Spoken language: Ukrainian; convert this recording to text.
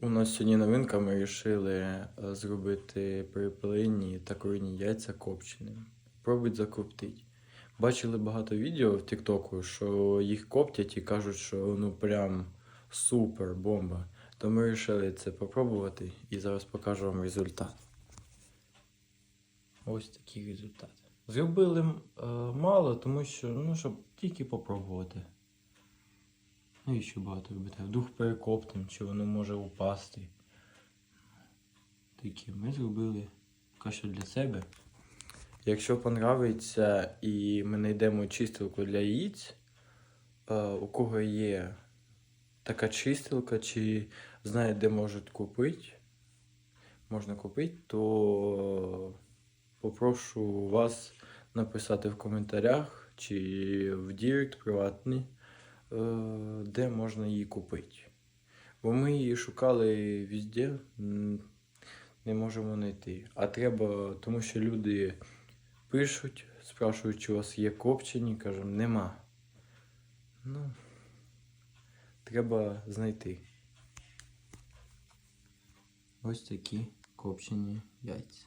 У нас сьогодні новинка, ми вирішили е, зробити перепелині та курині яйця копченими. Пробують закоптити. Бачили багато відео в Тіктоку, що їх коптять і кажуть, що ну прям супер бомба. То ми вирішили це попробувати і зараз покажу вам результат. Ось такий результат. Зробили е, мало, тому що, ну, щоб тільки попробувати. Ну і ще багато робити. Вдруг перекоптим, чи воно може упасти. Такі ми зробили що для себе. Якщо понравиться і ми знайдемо чистилку для яїць, е, у кого є така чистилка, чи знає, де можуть купити, можна купити, то попрошу вас написати в коментарях чи в Дірект приватний, де можна її купити. Бо ми її шукали везде, не можемо знайти. А треба, тому що люди пишуть, спрашують, чи у вас є копчені, кажемо, нема. Ну, треба знайти. Ось такі копчені яйця.